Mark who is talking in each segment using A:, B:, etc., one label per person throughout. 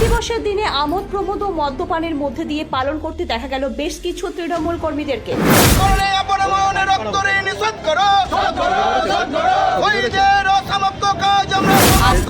A: দিবসের দিনে আমোদ প্রমোদ ও মদ্যপানের মধ্যে দিয়ে পালন করতে দেখা গেল বেশ কিছু তৃণমূল কর্মীদেরকে।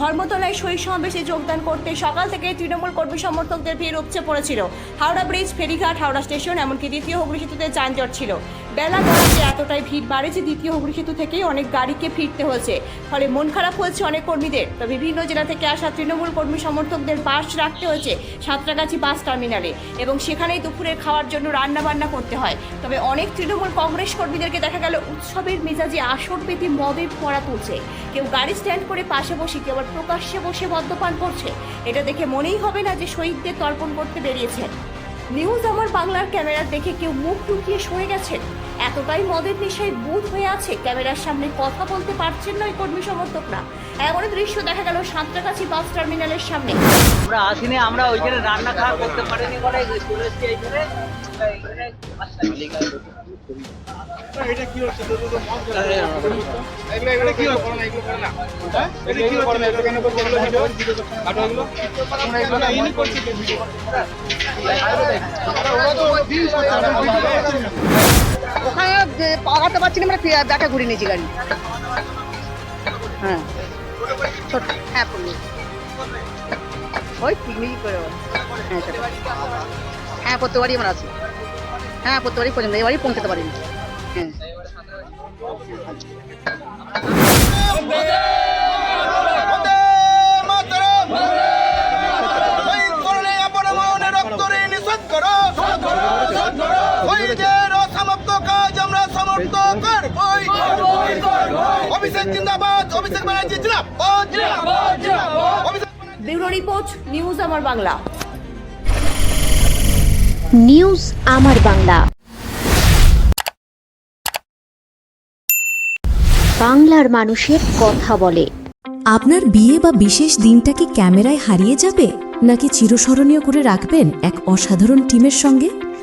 A: ধর্মতলায় শহীদ সমাবেশে যোগদান করতে সকাল থেকে তৃণমূল কর্মী সমর্থকদের ভিড় উপচে পড়েছিল। হাওড়া ব্রিজ, ফেরিঘাট, হাওড়া স্টেশন, এমনকি দ্বিতীয় হুগলি সেতুতে যানজট ছিল। বেলা গড়াতে এতটাই ভিড় বাড়ে যে দ্বিতীয় হুগলি সেতু থেকেই অনেক গাড়িকে ফিরতে হয়েছে। ফলে মন খারাপ হয়েছে অনেক কর্মীদের। তো বিভিন্ন জেলা থেকে আসা তৃণমূল কর্মী সমর্থকদের বাস রাখতে হয়েছে সাঁতরাগাছি বাস টার্মিনালে এবং সেখানেই দুপুরের খাওয়ার জন্য রান্না বান্না করতে হয়। তবে অনেক তৃণমূল কংগ্রেস কর্মীদেরকে দেখা গেল, উৎসবের মেজাজে আসর পেতে মদের পড়া তুলছে। কেউ গাড়ি স্ট্যান্ড করে পাশে বসে, কেউ আবার প্রকাশ্যে বসে মদ্যপান করছে। এটা দেখে মনেই হবে না যে শহীদদের তর্পণ করতে বেরিয়েছেন। নিউজ আমার বাংলার ক্যামেরা দেখে কেউ মুখ লুকিয়ে সরে গেছেন। এতটাই মদের নেশায় বুধ হয়ে আছে ক্যামেরার সামনে কথা বলতে পারছেন না ওই কর্মী সমর্থকরা। এমন দৃশ্য দেখা গেল সাঁতরাগাছি বাস টার্মিনালের সামনে।
B: আমরা আসিনি আমরা ওইখানে রান্না খাওয়া করতে পারিনি বলে চলে এসেছি এইখানে। এইখানে
C: ওখানে যে পাকাতে পারছি না মানে ব্যাটা ঘুরে নিয়েছি গাড়ি। হ্যাঁ। হ্যাঁ করতে ওই পিকনিক করে হ্যাঁ হ্যাঁ প্রত্যেকবারই আমরা হ্যাঁ পর্যন্ত এবারই পৌঁছাতে পারিনি। হ্যাঁ।
D: অসমাপ্ত কাজ আমরা সমর্থ করবই অভিষেক জিন্দাবাদ অভিষেক ব্যানার্জি জিন্দাবাদ
A: bureau report news Amar Bangla.
E: News Amar Bangla. বাংলার মানুষের কথা বলে।
F: আপনার বিয়ে বা বিশেষ দিনটা কি ক্যামেরায় হারিয়ে যাবে নাকি চিরস্মরণীয় করে রাখবেন এক অসাধারণ টিমের সঙ্গে?